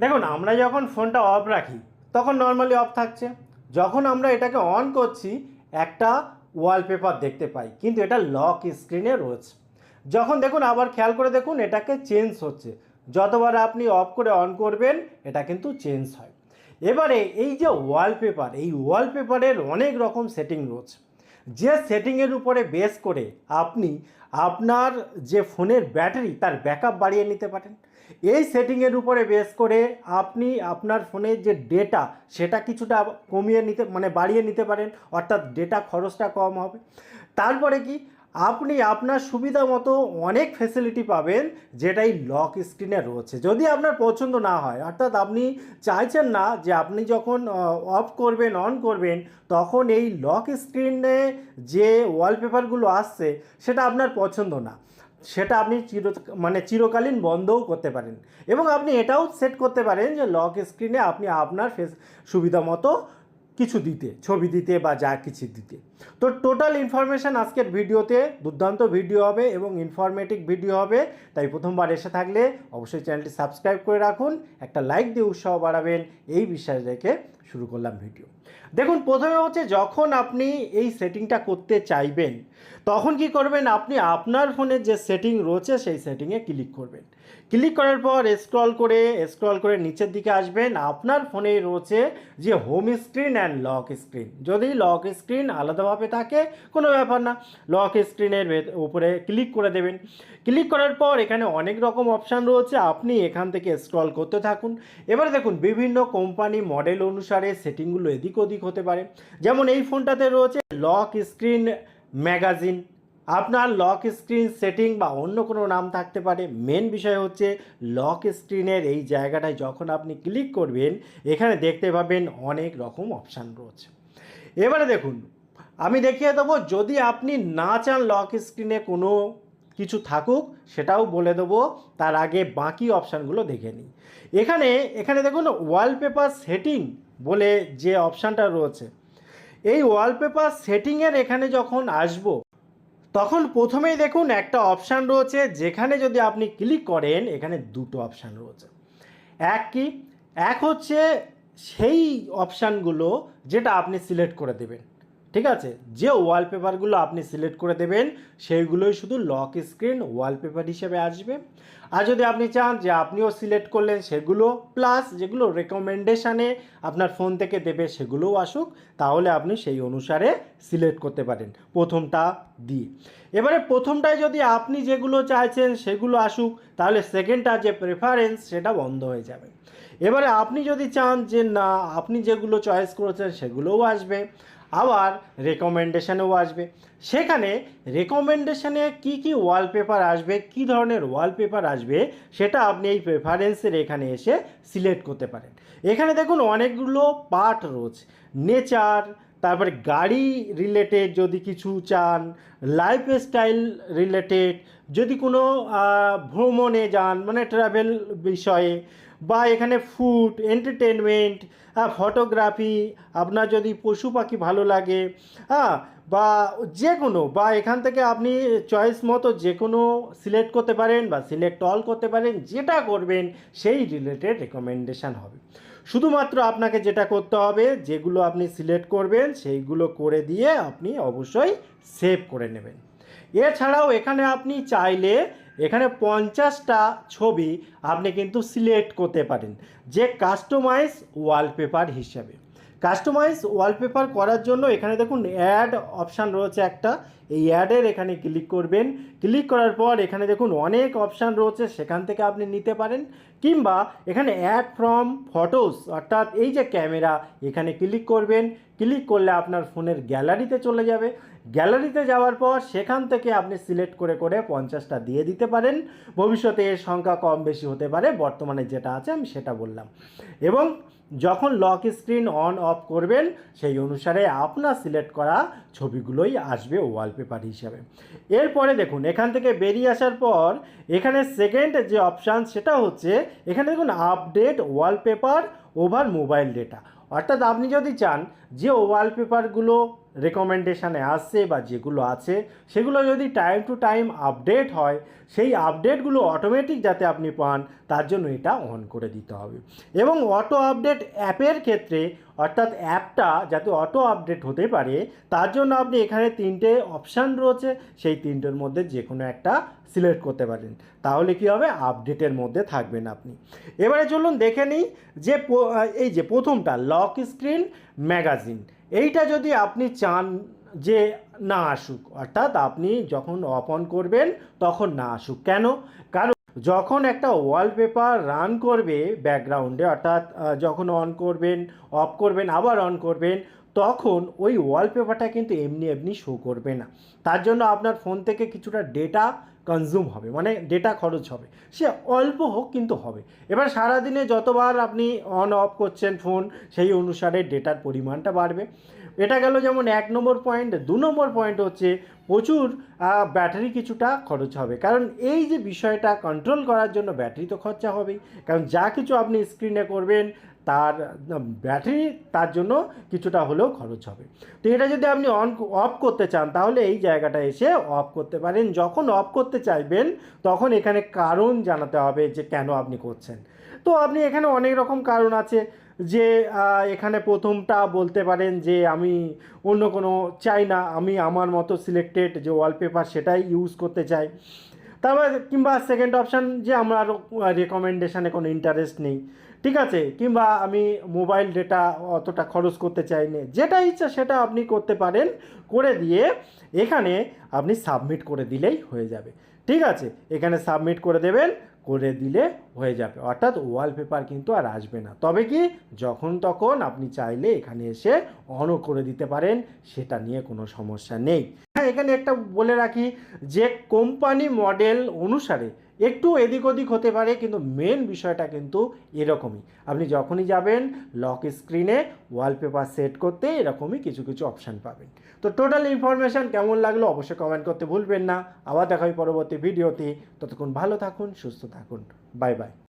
দেখুন, আমরা যখন ফোনটা অফ রাখি, তখন নর্মালি অফ থাকছে। যখন আমরা এটাকে অন করছি, একটা ওয়ালপেপার দেখতে পাই, কিন্তু এটা লক স্ক্রিনে রয়েছে। যখন দেখুন, আবার খেয়াল করে দেখুন, এটাকে চেঞ্জ হচ্ছে। যতবার আপনি অফ করে অন করবেন, এটা কিন্তু চেঞ্জ হয়। এবারে এই যে ওয়ালপেপার এই ওয়ালপেপারের অনেক রকম সেটিং রয়েছে। যে সেটিংয়ের উপরে বেস করে আপনি আপনার যে ফোনের ব্যাটারি তার ব্যাকআপ বাড়িয়ে নিতে পারেন। এই সেটিংয়ের উপরে বেস করে আপনি আপনার ফোনের যে ডেটা সেটা কিছুটা কমিয়ে নিতে মানে বাড়িয়ে নিতে পারেন, অর্থাৎ ডেটা খরচটা কম হবে। তারপরে কি? আপনি আপনার সুবিধা মতো অনেক ফেসিলিটি পাবেন যেটাই লক স্ক্রিনে রয়েছে। যদি আপনার পছন্দ না হয়, অর্থাৎ আপনি চাইছেন না যে আপনি যখন অফ করবেন অন করবেন, তখন এই লক স্ক্রিনে যে ওয়ালপেপারগুলো আসছে, সেটা আপনার পছন্দ না। সেটা আপনি চির মানে চিরকালীন বন্ধও করতে পারেন। এবং আপনি এটাও সেট করতে পারেন যে লক স্ক্রিনে আপনি আপনার ফেস সুবিধা মতো কিছু দিতে, ছবি দিতে বা যা কিছু দিতে। তো টোটাল ইনফরমেশান আজকের ভিডিওতে দুর্দান্ত ভিডিও হবে এবং ইনফরমেটিভ ভিডিও হবে। তাই প্রথমবার এসে থাকলে অবশ্যই চ্যানেলটি সাবস্ক্রাইব করে রাখুন। একটা লাইক দিয়ে উৎসাহ বাড়াবেন। এই বিশ্বাস রেখে শুরু করলাম ভিডিও। দেখুন, প্রথমে হচ্ছে যখন আপনি এই সেটিংটা করতে চাইবেন, তখন কি করবেন? আপনি আপনার ফোনের যে সেটিং রয়েছে, সেই সেটিংয়ে ক্লিক করবেন। ক্লিক করার পর স্ক্রল করে স্ক্রল করে নিচের দিকে আসবেন। আপনার ফোনে রয়েছে যে home screen and lock screen যদি লক স্ক্রিন আলাদাভাবে থাকে, কোনো ব্যাপার না। লক স্ক্রিনের উপরে ক্লিক করে দেবেন। ক্লিক করার পর এখানে অনেক রকম অপশান রয়েছে। আপনি এখান থেকে স্ক্রল করতে থাকুন। এবারে দেখুন, বিভিন্ন কোম্পানি মডেল অনুসারে সেটিংগুলো এদিক ওদিক হতে পারে। যেমন এই ফোনটাতে রয়েছে লক স্ক্রিন ম্যাগাজিন। আপনার লক স্ক্রিন সেটিং বা অন্য কোনো নাম থাকতে পারে। মেন বিষয় হচ্ছে লক স্ক্রিনের এই জায়গাটায় যখন আপনি ক্লিক করবেন, এখানে দেখতে পাবেন অনেক রকম অপশান রয়েছে। এবারে দেখুন, আমি দেখিয়ে দেবো, যদি আপনি না চান লক স্ক্রিনে কোনো কিছু থাকুক, সেটাও বলে দেবো। তার আগে বাকি অপশানগুলো দেখে নিই। এখানে এখানে দেখুন ওয়ালপেপার সেটিং বলে যে অপশানটা রয়েছে। এই ওয়ালপেপার সেটিংয়ের এখানে যখন আসব, তখন প্রথমেই দেখুন একটা অপশান রয়েছে, যেখানে যদি আপনি ক্লিক করেন, এখানে দুটো অপশান রয়েছে। এক কি? এক হচ্ছে সেই অপশানগুলো যেটা আপনি সিলেক্ট করে দেবেন। ঠিক আছে? যে ওয়ালপেপারগুলো আপনি সিলেক্ট করে দেবেন, সেইগুলোই শুধু লক স্ক্রিন ওয়ালপেপার হিসেবে আসবে। আর যদি আপনি চান যে আপনিও সিলেক্ট করলেন সেগুলো প্লাস যেগুলো রেকমেন্ডেশানে আপনার ফোন থেকে দেবে সেগুলোও আসুক, তাহলে আপনি সেই অনুসারে সিলেক্ট করতে পারেন। প্রথমটা দিয়ে। এবারে প্রথমটায় যদি আপনি যেগুলো চাইছেন সেগুলো আসুক, তাহলে সেকেন্ডটা যে প্রেফারেন্স সেটা বন্ধ হয়ে যাবে। এবারে আপনি যদি চান যে না, আপনি যেগুলো চয়েস করেছেন সেগুলোও আসবে। আবার রেকমেন্ডেশনেও আসবে। সেখানে রেকমেন্ডেশনে কি কি ওয়ালপেপার আসবে, কি ধরনের ওয়ালপেপার আসবে, সেটা আপনি এই প্রেফারেন্সের এখানে এসে সিলেক্ট করতে পারেন। এখানে দেখুন অনেকগুলো পার্ট রয়েছে। নেচার, তারপরে গাড়ি রিলেটেড যদি কিছু চান লাইফস্টাইল রিলেটেড যদি কোনো ভ্রমণে যান মানে ট্রাভেল বিষয়ে বা এখানে ফুড এন্টারটেনমেন্ট ফটোগ্রাফি আপনার যদি পশু পাখি ভালো লাগে হ্যাঁ বা যে কোনো বা এখান থেকে আপনি চয়েস মতো যে কোনো সিলেক্ট করতে পারেন বা সিলেক্ট অল করতে পারেন, যেটা করবেন সেই রিলেটেড রেকমেন্ডেশান হবে। শুধুমাত্র আপনাকে যেটা করতে হবে, যেগুলো আপনি সিলেক্ট করবেন, সেইগুলো করে দিয়ে আপনি অবশ্যই সেভ করে নেবেন। এছাড়াও এখানে আপনি চাইলে এখানে পঞ্চাশটা ছবি আপনি কিন্তু সিলেক্ট করতে পারেন। যে কাস্টমাইজ ওয়ালপেপার হিসাবে। কাস্টমাইজ ওয়ালপেপার করার জন্য এখানে দেখুন অ্যাড অপশান রয়েছে একটা। এই অ্যাডের এখানে ক্লিক করবেন। ক্লিক করার পর এখানে দেখুন অনেক অপশান রয়েছে, সেখান থেকে আপনি নিতে পারেন। কিংবা এখানে অ্যাড ফ্রম ফটোস, অর্থাৎ এই যে ক্যামেরা, এখানে ক্লিক করবেন। ক্লিক করলে আপনার ফোনের গ্যালারিতে চলে যাবে। গ্যালারিতে যাওয়ার পর সেখান থেকে আপনি সিলেক্ট করে করে পঞ্চাশটা দিয়ে দিতে পারেন। ভবিষ্যতে এর সংখ্যা কম বেশি হতে পারে, বর্তমানে যেটা আছে আমি সেটা বললাম। এবং যখন লক স্ক্রিন অন অফ করবেন, সেই অনুসারে আপনার সিলেক্ট করা ছবিগুলোই আসবে ওয়ালপেপার হিসাবে। এরপরে দেখুন, এখান থেকে বেরিয়ে আসার পর এখানে সেকেন্ড যে অপশান সেটা হচ্ছে, এখানে দেখুন update wallpaper over mobile data অর্থাৎ আপনি যদি চান যে ওয়ালপেপারগুলো রেকমেন্ডেশানে আসছে বা যেগুলো আছে, সেগুলো যদি টাইম টু টাইম আপডেট হয়, সেই আপডেটগুলো অটোমেটিক যাতে আপনি পান, তার জন্য এটা অন করে দিতে হবে। এবং অটো আপডেট অ্যাপের ক্ষেত্রে, অর্থাৎ অ্যাপটা যাতে অটো আপডেট হতে পারে, তার জন্য আপনি এখানে তিনটে অপশান রয়েছে, সেই তিনটের মধ্যে যে কোনো একটা সিলেক্ট করতে পারেন। তাহলে কি হবে? আপডেটের মধ্যে থাকবেন আপনি। এবারে চলুন দেখে নিই যে এই যে প্রথমটা লক স্ক্রিন ম্যাগাজিন এইটা যদি আপনি চান যে না আসুক, অর্থাৎ আপনি যখন অপন করবেন তখন না আসুক। কেন? কারণ যখন একটা ওয়ালপেপার রান করবে ব্যাকগ্রাউন্ডে অর্থাৎ যখন অন করবেন অফ করবেন, আবার অন করবেন তখন ওই ওয়ালপেপারটা কিন্তু এমনি এমনি শো করবে না। তার জন্য আপনার ফোন থেকে কিছুটা ডেটা কনজিউম হবে মানে ডেটা খরচ হবে। সে অল্প হোক কিন্তু হবে। এবার সারাদিনে যতবার আপনি অন অফ করছেন ফোন সেই অনুসারে ডেটার পরিমাণটা বাড়বে। এটা গেল যেমন এক নম্বর পয়েন্ট দু নম্বর পয়েন্ট হচ্ছে প্রচুর ব্যাটারি কিছুটা খরচ হবে। কারণ এই যে বিষয়টা কন্ট্রোল করার জন্য ব্যাটারি তো খরচা হবেই। কারণ যা কিছু আপনি স্ক্রিনে করবেন তার ব্যাটারি তার জন্য কিছুটা হলেও খরচ হবে। তো এটা যদি আপনি অন, অফ করতে চান, তাহলে এই জায়গাটা এসে অফ করতে পারেন। যখন অফ করতে চাইবেন, তখন এখানে কারণ জানাতে হবে যে কেন আপনি করছেন। তো আপনি এখানে অনেক রকম কারণ আছে যে এখানে প্রথমটা বলতে পারেন যে, আমি অন্য কোনো, চাই না, আমি আমার মতো সিলেক্টেড যে ওয়ালপেপার সেটাই ইউজ করতে চাই। তারপর কিংবা সেকেন্ড অপশান যে, আমার রেকমেন্ডেশানে কোনো ইন্টারেস্ট নেই। ঠিক আছে? কিংবা আমি মোবাইল ডেটা অতটা খরচ করতে চাই না যেটা ইচ্ছা সেটা আপনি করতে পারেন, করে দিয়ে এখানে আপনি সাবমিট করে দিলেই হয়ে যাবে। ঠিক আছে? এখানে সাবমিট করে দেবেন, করে দিলে হয়ে যাবে। অর্থাৎ ওয়ালপেপার কিন্তু আর আসবে না। তবে কি? যখন তখন আপনি চাইলে এখানে এসে অনও করে দিতে পারেন, সেটা নিয়ে কোনো সমস্যা নেই। এখানে একটা বলে রাখি যে কোম্পানি মডেল অনুসারে একটু এদিক ওদিক হতে পারে, কিন্তু মেন বিষয়টা কিন্তু এরকমই। আপনি যখনই যাবেন লক স্ক্রিনে ওয়ালপেপার সেট করতে এরকমই কিছু কিছু অপশান পাবেন। তো টোটাল ইনফরমেশান কেমন লাগল অবশ্যই কমেন্ট করতে ভুলবেন না। আবার দেখা হবে পরবর্তী ভিডিওতে ততক্ষণ ভালো থাকুন, সুস্থ থাকুন। Bye bye